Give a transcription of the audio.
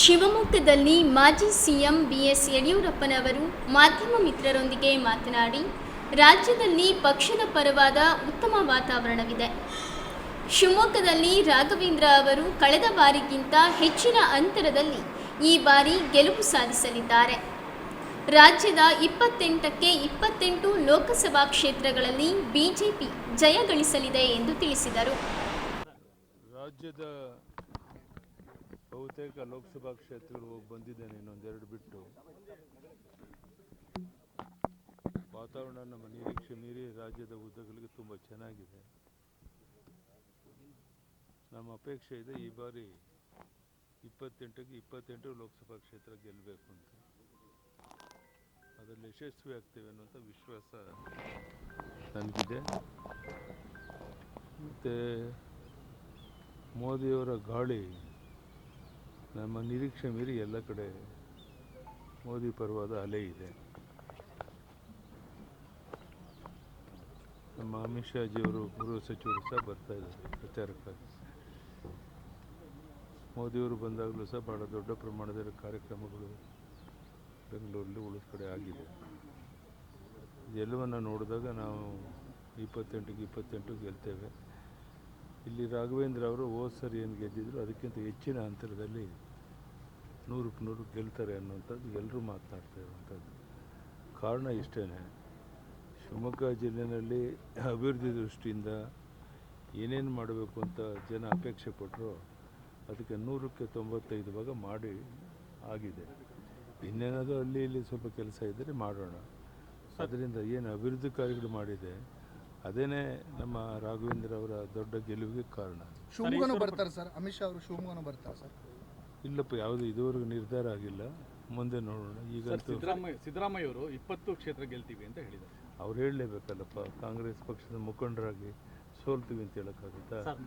ಶಿವಮೊಗ್ಗದಲ್ಲಿ ಮಾಜಿ CM BS ಯಡಿಯೂರಪ್ಪನವರು ಮಾಧ್ಯಮ ಮಿತ್ರರೊಂದಿಗೆ ಮಾತನಾಡಿ, ರಾಜ್ಯದಲ್ಲಿ ಪಕ್ಷದ ಪರವಾದ ಉತ್ತಮ ವಾತಾವರಣವಿದೆ. ಶಿವಮೊಗ್ಗದಲ್ಲಿ ರಾಘವೇಂದ್ರ ಅವರು ಕಳೆದ ಬಾರಿಗಿಂತ ಹೆಚ್ಚಿನ ಅಂತರದಲ್ಲಿ ಈ ಬಾರಿ ಗೆಲುವು ಸಾಧಿಸಲಿದ್ದಾರೆ. ರಾಜ್ಯದ ಇಪ್ಪತ್ತೆಂಟಕ್ಕೆ ಇಪ್ಪತ್ತೆಂಟು ಲೋಕಸಭಾ ಕ್ಷೇತ್ರಗಳಲ್ಲಿ ಬಿಜೆಪಿ ಜಯಗಳಿಸಲಿದೆ ಎಂದು ತಿಳಿಸಿದರು. ರಾಜ್ಯದ ಬಹುತೇಕ ಲೋಕಸಭಾ ಕ್ಷೇತ್ರಗಳು ಹೋಗಿ ಬಂದಿದ್ದೇನೆ ಇನ್ನೊಂದೆರಡು ಬಿಟ್ಟು. ವಾತಾವರಣ ನಮ್ಮ ನಿರೀಕ್ಷೆ ಮೀರಿ ರಾಜ್ಯದ ಉದ್ದಗಳಿಗೆ ತುಂಬ ಚೆನ್ನಾಗಿದೆ. ನಮ್ಮ ಅಪೇಕ್ಷೆ ಇದೆ ಈ ಬಾರಿ ಇಪ್ಪತ್ತೆಂಟಕ್ಕೆ ಇಪ್ಪತ್ತೆಂಟು ಲೋಕಸಭಾ ಕ್ಷೇತ್ರ ಗೆಲ್ಲಬೇಕು ಅಂತ. ಅದರಲ್ಲಿ ಯಶಸ್ವಿ ಆಗ್ತೇವೆ ಅನ್ನುವಂಥ ವಿಶ್ವಾಸ ನನಗಿದೆ ಮತ್ತು ಮೋದಿಯವರ ಗಾಳಿ ನಮ್ಮ ನಿರೀಕ್ಷೆ ಮೀರಿ ಎಲ್ಲ ಕಡೆ ಮೋದಿ ಪರ್ವದ ಅಲೆ ಇದೆ. ನಮ್ಮ ಅಮಿತ್ ಶಾಜಿಯವರು ಗೃಹ ಸಚಿವರು ಸಹ ಬರ್ತಾ ಇದ್ದಾರೆ ಪ್ರಚಾರಕ್ಕಾಗಿ. ಮೋದಿಯವರು ಬಂದಾಗಲೂ ಸಹ ಭಾಳ ದೊಡ್ಡ ಪ್ರಮಾಣದಲ್ಲಿ ಕಾರ್ಯಕ್ರಮಗಳು ಬೆಂಗಳೂರಲ್ಲಿ ಉಳಿದ ಕಡೆ ಆಗಿದೆ. ಇದೆಲ್ಲವನ್ನು ನೋಡಿದಾಗ ನಾವು ಇಪ್ಪತ್ತೆಂಟಿಗೆ ಇಪ್ಪತ್ತೆಂಟು ಗೆಲ್ತೇವೆ. ಇಲ್ಲಿ ರಾಘವೇಂದ್ರ ಅವರು ಹೋದ ಸರಿ ಏನು ಗೆದ್ದಿದ್ರು ಅದಕ್ಕಿಂತ ಹೆಚ್ಚಿನ ಅಂತರದಲ್ಲಿ ನೂರಕ್ಕೆ ನೂರು ಗೆಲ್ತಾರೆ ಅನ್ನುವಂಥದ್ದು ಎಲ್ಲರೂ ಮಾತನಾಡ್ತಾ ಇರುವಂಥದ್ದು. ಕಾರಣ ಇಷ್ಟೇ ಶಿವಮೊಗ್ಗ ಜಿಲ್ಲೆಯಲ್ಲಿ ಅಭಿವೃದ್ಧಿ ದೃಷ್ಟಿಯಿಂದ ಏನೇನು ಮಾಡಬೇಕು ಅಂತ ಜನ ಅಪೇಕ್ಷೆ ಪಟ್ಟರು ಅದಕ್ಕೆ ನೂರಕ್ಕೆ ತೊಂಬತ್ತೈದು ಭಾಗ ಮಾಡಿ ಆಗಿದೆ. ಇನ್ನೇನಾದರೂ ಅಲ್ಲಿ ಇಲ್ಲಿ ಸ್ವಲ್ಪ ಕೆಲಸ ಇದ್ದರೆ ಮಾಡೋಣ. ಅದರಿಂದ ಏನು ಅಭಿವೃದ್ಧಿ ಕಾರ್ಯಗಳು ಮಾಡಿದೆ ಅದೇನೇ ನಮ್ಮ ರಾಘವೇಂದ್ರ ಅವರ ದೊಡ್ಡ ಗೆಲುವಿಗೆ ಕಾರಣ ಶಿವಮೊಗ್ಗನೂ ಬರ್ತಾರೆ ಸರ್. ಅಮಿತ್ ಶಾ ಅವರು ಶಿವಮೊಗ್ಗನೂ ಬರ್ತಾರೆ ಸರ್. ಇಲ್ಲಪ್ಪ ಯಾವುದು ಇದುವರೆಗೂ ನಿರ್ಧಾರ ಆಗಿಲ್ಲ. ಮುಂದೆ ನೋಡೋಣ. ಈಗ ಸಿದ್ದರಾಮಯ್ಯ ಸಿದ್ದರಾಮಯ್ಯ ಅವರು ಇಪ್ಪತ್ತು ಕ್ಷೇತ್ರ ಗೆಲ್ತೀವಿ ಅಂತ ಹೇಳಿದ್ದಾರೆ. ಅವ್ರು ಹೇಳಲೇಬೇಕಲ್ಲಪ್ಪ. ಕಾಂಗ್ರೆಸ್ ಪಕ್ಷದ ಮುಖಂಡರಾಗಿ ಸೋಲ್ತೀವಿ ಅಂತ ಹೇಳೋಕ್ಕಾಗುತ್ತಾ? ಸರ್